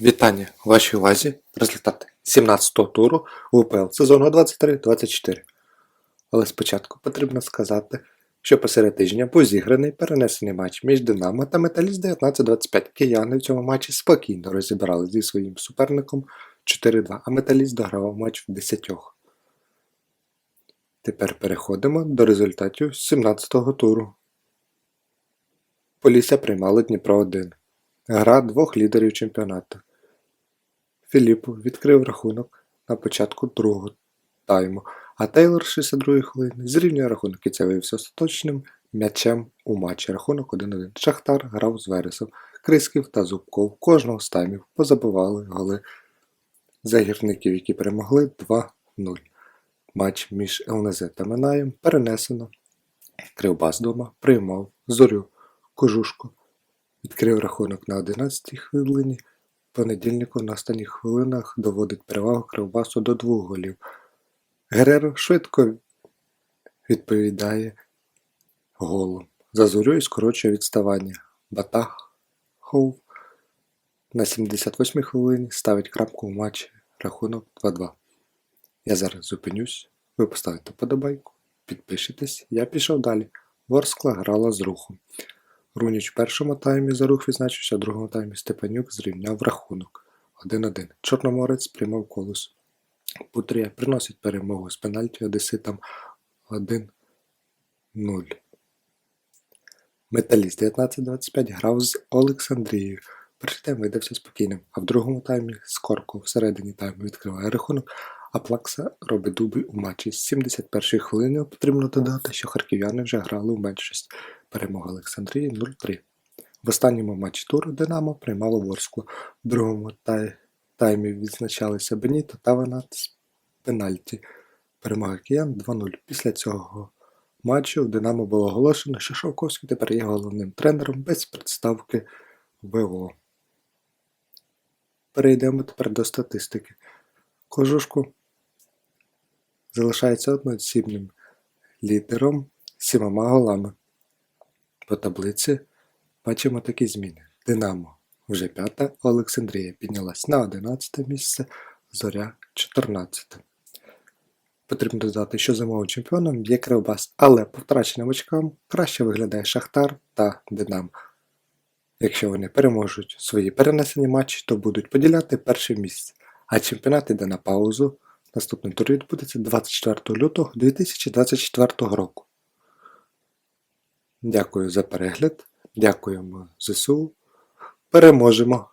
Вітання вашій увазі результати 17-го туру УПЛ сезону 23-24. Але спочатку потрібно сказати, що посеред тижня був зіграний перенесений матч між Динамо та Металіст 19-25. Кияни в цьому матчі спокійно розібрали зі своїм суперником 4-2, а Металіст дограв матч в 10. Тепер переходимо до результатів 17-го туру. Полісся приймало Дніпро 1. Гра двох лідерів чемпіонату. Філіппо відкрив рахунок на початку другого тайму, а Тейлор 62-ї хвилини зрівнює рахунок і це виявився остаточним м'ячем у матчі. Рахунок 1-1. Шахтар грав з Вересом. Крисків та Зубков кожного з таймів позабивали голи загірників, які перемогли 2-0. Матч між ЛНЗ та Минаєм перенесено. Кривбас дома приймав зорю кожушку. Відкрив рахунок на 11 хвилині. Понедільнику на останніх хвилинах доводить перевагу Кривбасу до двох голів. Гереро швидко відповідає голом. За зорю і скорочує відставання. Батахов на 78-й хвилині ставить крапку у матчі. Рахунок 2-2. Я зараз зупинюсь. Ви поставите подобайку, підпишитесь. Я пішов далі. Ворскла грала з рухом. Руніч в першому таймі за рух відзначився, в другому таймі Степанюк зрівняв рахунок 1-1. Чорноморець приймав колос. Путрія приносить перемогу з пенальті одеситам 1-0. Металіст 19-25 грав з Олександрією. Перший тайм видався спокійним, а в другому таймі Скорко всередині тайму відкриває рахунок, а Плакса робить дубль у матчі. З 71-ї хвилини потрібно додати, що харків'яни вже грали у меншість. Перемога Олександрії 0-3. В останньому матчі туру Динамо приймало Ворсклу. В другому тай... таймі відзначалися Беніто та Ванат з пенальті. Перемога киян 2-0. Після цього матчу в Динамо було оголошено, що Шовковський тепер є головним тренером без представки ВО. Перейдемо тепер до статистики. Кожушку залишається одноцінним лідером сімома голами. По таблиці бачимо такі зміни. Динамо вже п'ята, Олександрія піднялась на 11 місце, Зоря 14. Потрібно додати, що зимовим чемпіоном є Кривбас, але по втраченим очкам краще виглядає Шахтар та Динамо. Якщо вони переможуть свої перенесені матчі, то будуть поділяти перше місце, а чемпіонат йде на паузу. Наступний тур відбудеться 24 лютого 2024 року. Дякую за перегляд. Дякуємо ЗСУ. Переможемо!